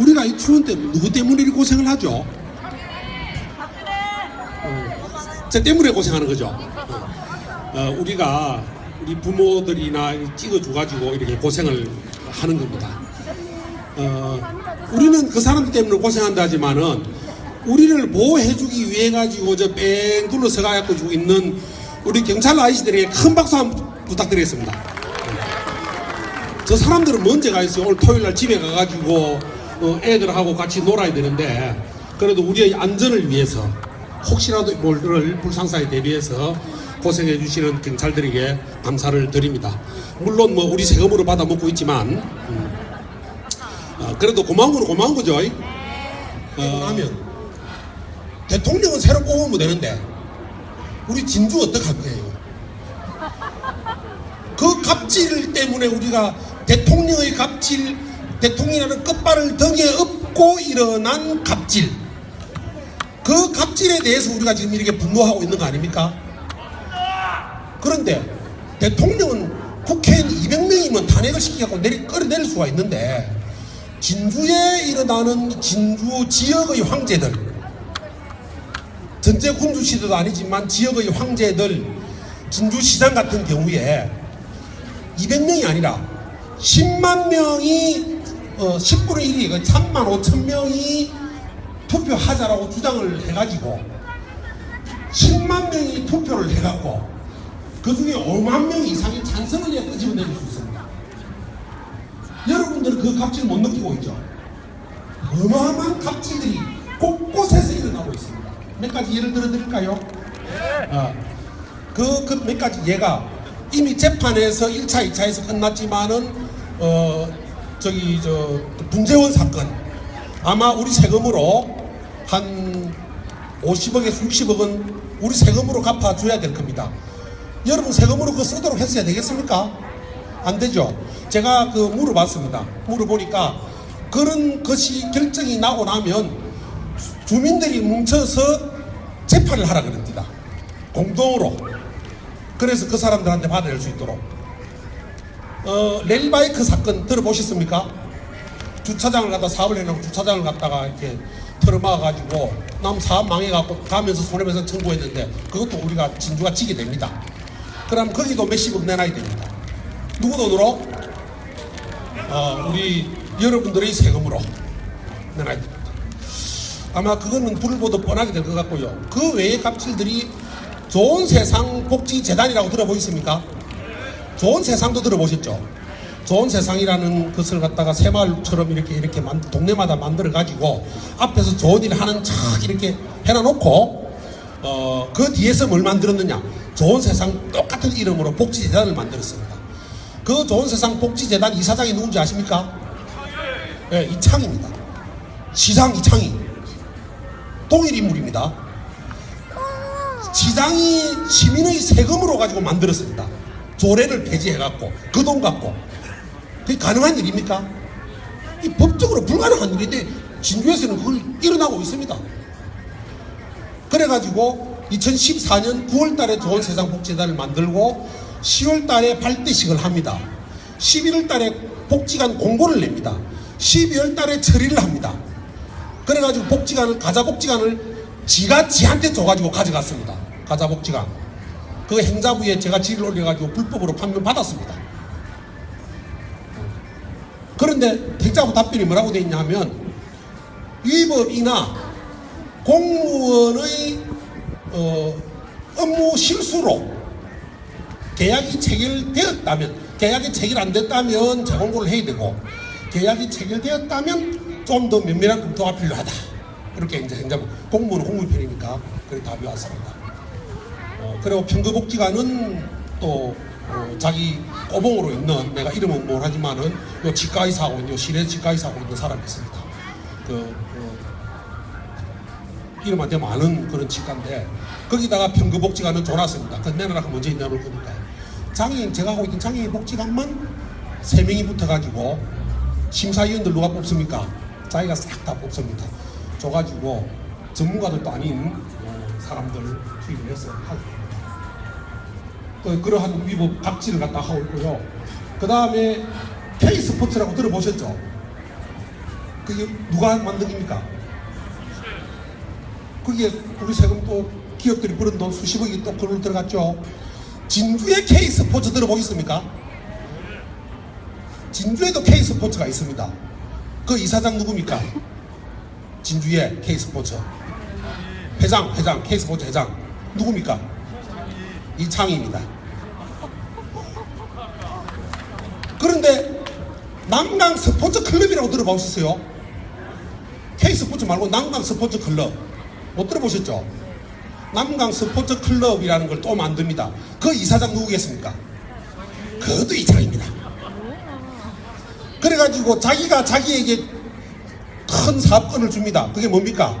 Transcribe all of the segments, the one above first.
우리가 이 추운 때 누구 때문에 이렇게 고생을 하죠? 어, 저 때문에 고생하는 거죠. 어, 어, 우리가 우리 부모들이나 찍어줘가지고 이렇게 고생을 하는 겁니다. 어, 우리는 그 사람들 때문에 고생한다 하지만은 우리를 보호해주기 위해 가지고 저뺑 둘러서 가지고 있는 우리 경찰 아저씨들에게 큰 박수 한번 부탁드리겠습니다. 저 사람들은 먼저 가 있어요. 오늘 토요일 날 집에 가가지고 어, 애들하고 같이 놀아야 되는데 그래도 우리의 안전을 위해서 혹시라도 모를 불상사에 대비해서 고생해 주시는 경찰들에게 감사를 드립니다. 물론 뭐 우리 세금으로 받아 먹고 있지만 음, 어, 그래도 고마운 건 고마운 거죠. 어, 하면 대통령은 새로 뽑으면 되는데 우리 진주 어떡할 거예요? 그 갑질 때문에 우리가 대통령의 갑질, 대통령이라는 끝발을 등에 업고 일어난 갑질. 그 갑질에 대해서 우리가 지금 이렇게 분노하고 있는 거 아닙니까? 그런데 대통령은 국회의원 200명이면 탄핵을 시키고 내리, 끌어내릴 수가 있는데 진주에 일어나는 진주 지역의 황제들 전제 군주 시대도 아니지만 지역의 황제들 진주시장 같은 경우에 200명이 아니라 10만 명이 어, 10분의 1이 3만 5천 명이 투표하자라고 주장을 해가지고 10만 명이 투표를 해갖고 그 중에 5만 명 이상이 찬성을 해 끄집어내릴 수 있습니다. 여러분들은 그 갑질 못 느끼고 있죠? 어마어마한 갑질들이 곳곳에서 일어나고 있습니다. 몇 가지 예를 들어 드릴까요? 어, 그, 그 몇 가지 예가 이미 재판에서 1차, 2차에서 끝났지만은, 어, 저기, 저, 분재원 사건. 아마 우리 세금으로 한 50억에서 60억은 우리 세금으로 갚아줘야 될 겁니다. 여러분 세금으로 그거 쓰도록 했어야 되겠습니까? 안 되죠. 제가 그 물어봤습니다. 물어보니까 그런 것이 결정이 나고 나면 주민들이 뭉쳐서 재판을 하라 그럽니다. 공동으로. 그래서 그 사람들한테 받아낼 수 있도록. 어, 렐바이크 사건 들어보셨습니까? 주차장을 갖다 사업을 해놓고 주차장을 갖다가 이렇게 털어막아가지고 남 사업 망해갖고 가면서 손해배상 청구했는데 그것도 우리가 진주가 지게 됩니다. 그럼 거기도 몇십억 내놔야 됩니다. 누구 돈으로? 어, 우리 여러분들의 세금으로 내놔야 됩니다. 아마 그거는 불을 보듯 뻔하게 될 것 같고요. 그 외의 갑질들이 좋은 세상 복지 재단이라고 들어보셨습니까? 좋은 세상도 들어보셨죠? 좋은 세상이라는 것을 갖다가 새마을처럼 이렇게 이렇게 만- 동네마다 만들어 가지고 앞에서 좋은 일 하는 척 이렇게 해놔놓고 어, 그 뒤에서 뭘 만들었느냐? 좋은 세상 똑같은 이름으로 복지재단을 만들었습니다. 그 좋은 세상 복지재단 이사장이 누군지 아십니까? 예, 이창입니다. 시장 이창이. 동일 인물입니다. 시장이 시민의 세금으로 가지고 만들었습니다. 조례를 폐지해갖고 그 돈 갖고 그게 가능한 일입니까? 이 법적으로 불가능한 일인데 진주에서는 그걸 일어나고 있습니다. 그래가지고 2014년 9월달에 좋은 세상 복지단을 만들고 10월달에 발대식을 합니다. 11월달에 복지관 공고를 냅니다. 12월달에 처리를 합니다. 그래가지고 복지관을 가자복지관을 지가 지한테 줘가지고 가져갔습니다. 가자복지관. 그 행자부에 제가 지를 올려가지고 불법으로 판명 받았습니다. 그런데 행자부 답변이 뭐라고 돼 있냐 하면 위법이나 공무원의 어, 업무 실수로 계약이 체결되었다면 계약이 체결 안 됐다면 재공고를 해야 되고 계약이 체결되었다면 좀 더 면밀한 검토가 필요하다 이렇게 이제 행자부 공무원은 공무편이니까 그렇게 답이 왔습니다. 어, 그리고 평거복지관은 또 어, 자기 꼬봉으로 있는 내가 이름은 뭘 하지만은 요 치과의사 하고 있는 요 실내 치과의사 하고 있는 사람이 있습니다. 그, 그 이름한테 많은 그런 치과인데 거기다가 평거복지관은 줘놨습니다. 그 내놔라 먼저 내놓을 거니까 장애인 제가 하고 있던 장애인 복지관만 세 명이 붙어가지고 심사위원들 누가 뽑습니까? 자기가 싹 다 뽑습니다. 줘가지고 전문가들도 아닌 어, 사람들 투입을 해서 하게 됩니다. 그, 그러한 위법 박치를 갖다 하고 있고요. 그 다음에 K스포츠라고 들어보셨죠? 그게 누가 만든 겁니까? 그게 우리 세금 또 기업들이 벌은 돈 수십억이 또 그걸로 들어갔죠. 진주의 K스포츠 들어보겠습니까? 진주에도 K스포츠가 있습니다. 그 이사장 누굽니까? 진주의 K스포츠 회장, 회장, K스포츠 회장 누굽니까? 이창희입니다. 그런데 남강 스포츠 클럽이라고 들어보셨어요? K스포츠 말고 남강 스포츠 클럽 못 들어보셨죠? 남강 스포츠 클럽이라는 걸 또 만듭니다. 그 이사장 누구겠습니까? 그것도 이창입니다. 그래가지고 자기가 자기에게 큰 사업권을 줍니다. 그게 뭡니까?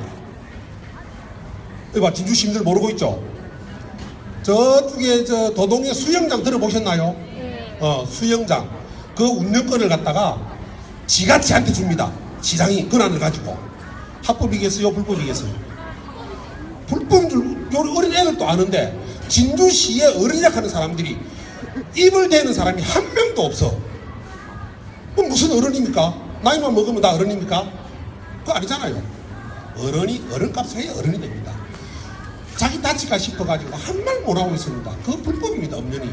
이봐 진주 시민들 모르고 있죠? 저쪽에 저 도동의 수영장 들어보셨나요? 어 수영장 그 운영권을 갖다가 지가 지한테 줍니다. 시장이 권한을 가지고 합법이겠어요? 불법이겠어요? 불법 줄요 어린 애들도 아는데 진주시의 어린이라 하는 사람들이 입을 대는 사람이 한 명도 없어. 뭐 무슨 어른입니까? 나이만 먹으면 다 어른입니까? 그거 아니잖아요. 어른이 어른값을 해야 어른이 됩니다. 자기 다칠까 싶어가지고 한말 못하고 있습니다. 그거 불법입니다, 엄연히.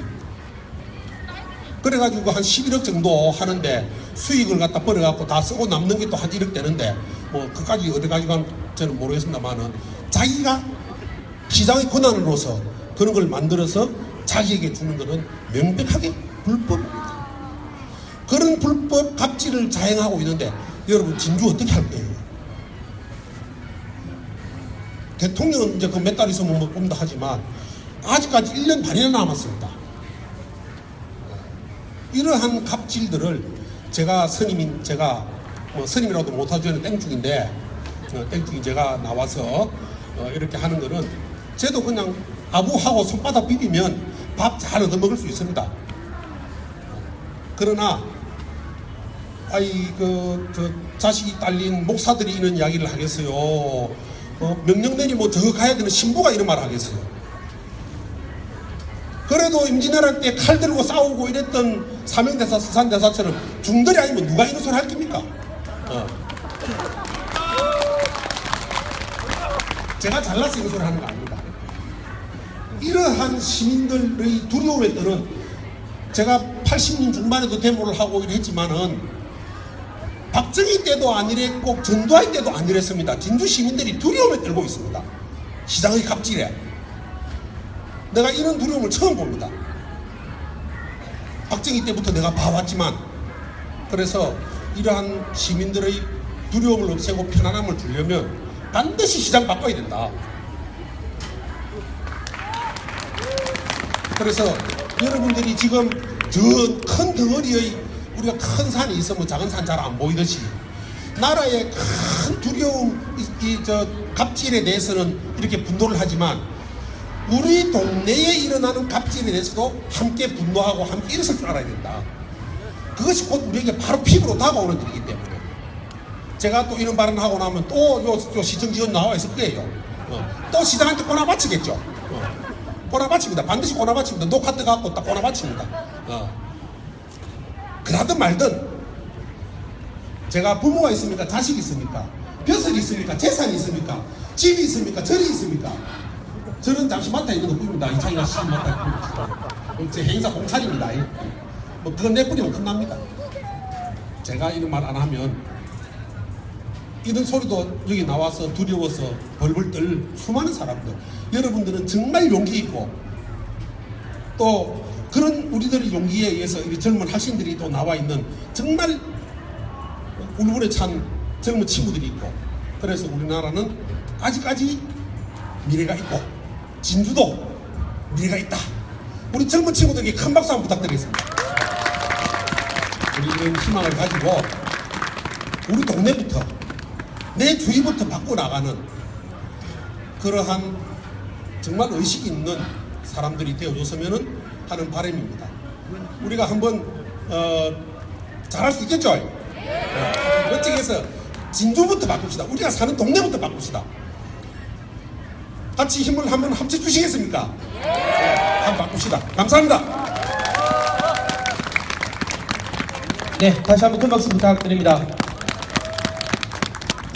그래가지고 한 11억 정도 하는데 수익을 갖다 벌어갖고 다 쓰고 남는 게 또 한 1억 되는데 뭐 그까지 어디 가지고 저는 모르겠습니다만은 자기가 시장의 권한으로서 그런 걸 만들어서 자기에게 주는 것은 명백하게 불법입니다. 그런 불법 갑질을 자행하고 있는데 여러분 진주 어떻게 할 거예요? 대통령은 이제 그 몇 달 있으면 뭐 뽑는다 하지만 아직까지 1년 반이나 남았습니다. 이러한 갑질들을 제가 스님인 제가 뭐 스님이라도 못하죠 저는 땡중인데 어, 땡중이 제가 나와서 어, 이렇게 하는 거는 쟤도 그냥 아부하고 손바닥 비비면 밥 잘 얻어 먹을 수 있습니다. 그러나 아이 그저 자식이 딸린 목사들이 이런 이야기를 하겠어요. 어, 명령 내리면 저 가야 되는 신부가 이런 말을 하겠어요. 그래도 임진왜란 때 칼 들고 싸우고 이랬던 사명대사 수산대사처럼 중들이 아니면 누가 이런 소리 할 겁니까? 어. 제가 잘나서 이런 소리 하는 거 아닙니다. 이러한 시민들의 두려움에 따른 제가 80년 중반에도 데모를 하고 이랬지만은 박정희 때도 아니랬고 전두환 때도 아니랬습니다. 진주 시민들이 두려움에 떨고 있습니다. 시장의 갑질에. 내가 이런 두려움을 처음 봅니다. 박정희 때부터 내가 봐왔지만 그래서 이러한 시민들의 두려움을 없애고 편안함을 주려면 반드시 시장 바꿔야 된다. 그래서 여러분들이 지금 저 큰 덩어리의 우리가 큰 산이 있으면 작은 산 잘 안 보이듯이 나라의 큰 두려움 이 저 갑질에 대해서는 이렇게 분노를 하지만 우리 동네에 일어나는 갑질에 대해서도 함께 분노하고 함께 일어설 줄 알아야 된다. 그것이 곧 우리에게 바로 피부로 다가오는 일이기 때문에 제가 또 이런 발언 하고 나면 또요 시청 지원 나와 있을 거예요. 어, 또 시장한테 꼬나 바치겠죠. 어, 꼬나 바칩니다. 반드시 꼬나 바칩니다. 녹화 뜨갖고 딱 꼬나 바칩니다. 어. 그러든 말든 제가 부모가 있습니까? 자식이 있습니까? 벼슬이 있습니까? 재산이 있습니까? 집이 있습니까? 절이 있습니까? 저는 잠시 맡아 있는 것 뿐입니다. 이창이가 시간 맡아 있는 제 행사 공찰입니다. 뭐 그건 내뿌리면 끝납니다. 제가 이런 말 안 하면 이런 소리도 여기 나와서 두려워서 벌벌 떨 수많은 사람들 여러분들은 정말 용기 있고 또 그런 우리들의 용기에 의해서 이 젊은 학생들이 또 나와 있는 정말 울분에 찬 젊은 친구들이 있고 그래서 우리나라는 아직까지 미래가 있고 진주도 미래가 있다. 우리 젊은 친구들에게 큰 박수 한번 부탁드리겠습니다. 우리 이런 희망을 가지고 우리 동네부터 내 주위부터 바꿔 나가는 그러한 정말 의식 있는 사람들이 되어줬으면 하는 바람입니다. 우리가 한번 어, 잘할 수 있겠죠? 네. 멋지게 해서 진주부터 바꿉시다. 우리가 사는 동네부터 바꿉시다. 같이 힘을 한번 합쳐 주시겠습니까? 네, 한번 바꿉시다. 감사합니다. 네, 다시 한번 큰 박수 부탁드립니다.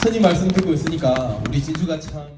스님 말씀 듣고 있으니까 우리 진주가 참